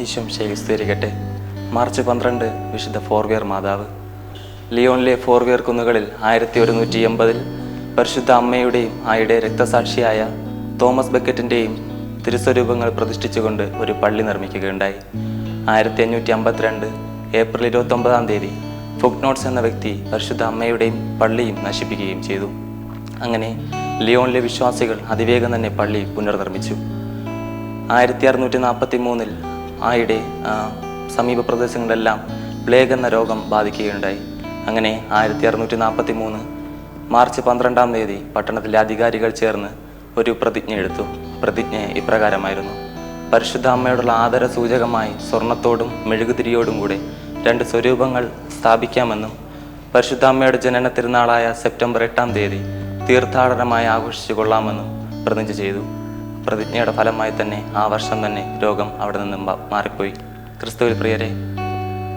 ഈശോം ശേഖരിക്കട്ടെ March പന്ത്രണ്ട് വിശുദ്ധ ഫോർവിയർ മാതാവ്. ലിയോണിലെ ഫോർവിയർ കുന്നുകളിൽ ആയിരത്തി ഒരുന്നൂറ്റി എൺപതിൽ പരിശുദ്ധ അമ്മയുടെയും ആയുടെ രക്തസാക്ഷിയായ തോമസ് ബക്കറ്റിന്റെയും തിരുസ്വരൂപങ്ങൾ പ്രതിഷ്ഠിച്ചുകൊണ്ട് ഒരു പള്ളി നിർമ്മിക്കുകയുണ്ടായി. ആയിരത്തി അഞ്ഞൂറ്റി അമ്പത്തിരണ്ട് ഏപ്രിൽ ഇരുപത്തൊമ്പതാം തീയതി ഫുഗ്നോട്ട്സ് എന്ന വ്യക്തി പരിശുദ്ധ അമ്മയുടെയും പള്ളിയും നശിപ്പിക്കുകയും ചെയ്തു. അങ്ങനെ ലിയോണിലെ വിശ്വാസികൾ അതിവേഗം തന്നെ പള്ളി പുനർനിർമ്മിച്ചു. ആയിരത്തി അറുന്നൂറ്റി നാൽപ്പത്തി മൂന്നിൽ ആയുടെ സമീപ പ്രദേശങ്ങളിലെല്ലാം പ്ലേഗ് എന്ന രോഗം ബാധിക്കുകയുണ്ടായി. അങ്ങനെ ആയിരത്തി അറുന്നൂറ്റി നാൽപ്പത്തി മൂന്ന് മാർച്ച് പന്ത്രണ്ടാം തീയതി പട്ടണത്തിലെ അധികാരികൾ ചേർന്ന് ഒരു പ്രതിജ്ഞ എടുത്തു. പ്രതിജ്ഞ ഇപ്രകാരമായിരുന്നു. പരിശുദ്ധ അമ്മയോടുള്ള ആദര സൂചകമായി സ്വർണത്തോടും മെഴുകുതിരിയോടും കൂടെ രണ്ട് സ്വരൂപങ്ങൾ സ്ഥാപിക്കാമെന്നും പരിശുദ്ധ അമ്മയുടെ ജനന തിരുനാളായ സെപ്റ്റംബർ എട്ടാം തീയതി തീർത്ഥാടനമായി ആഘോഷിച്ചു കൊള്ളാമെന്നും പ്രതിജ്ഞ ചെയ്തു. പ്രതിജ്ഞയുടെ ഫലമായി തന്നെ ആ വർഷം തന്നെ രോഗം അവിടെ നിന്നും മാറിപ്പോയി. ക്രിസ്തുവിൽ പ്രിയരെ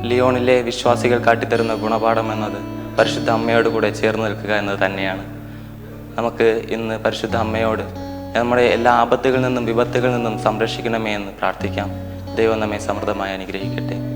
ലിയോണിലെ വിശ്വാസികൾ കാട്ടിത്തരുന്ന ഗുണപാഠം എന്നത് പരിശുദ്ധ അമ്മയോട് കൂടെ ചേർന്ന് നിൽക്കുക എന്നത് തന്നെയാണ്. നമുക്ക് ഇന്ന് പരിശുദ്ധ അമ്മയോട് നമ്മുടെ എല്ലാ ആപത്തുകളിൽ നിന്നും വിപത്തുകളിൽ നിന്നും സംരക്ഷിക്കണമേ എന്ന് പ്രാർത്ഥിക്കാം. ദൈവം നമ്മെ സമൃദ്ധമായി അനുഗ്രഹിക്കട്ടെ.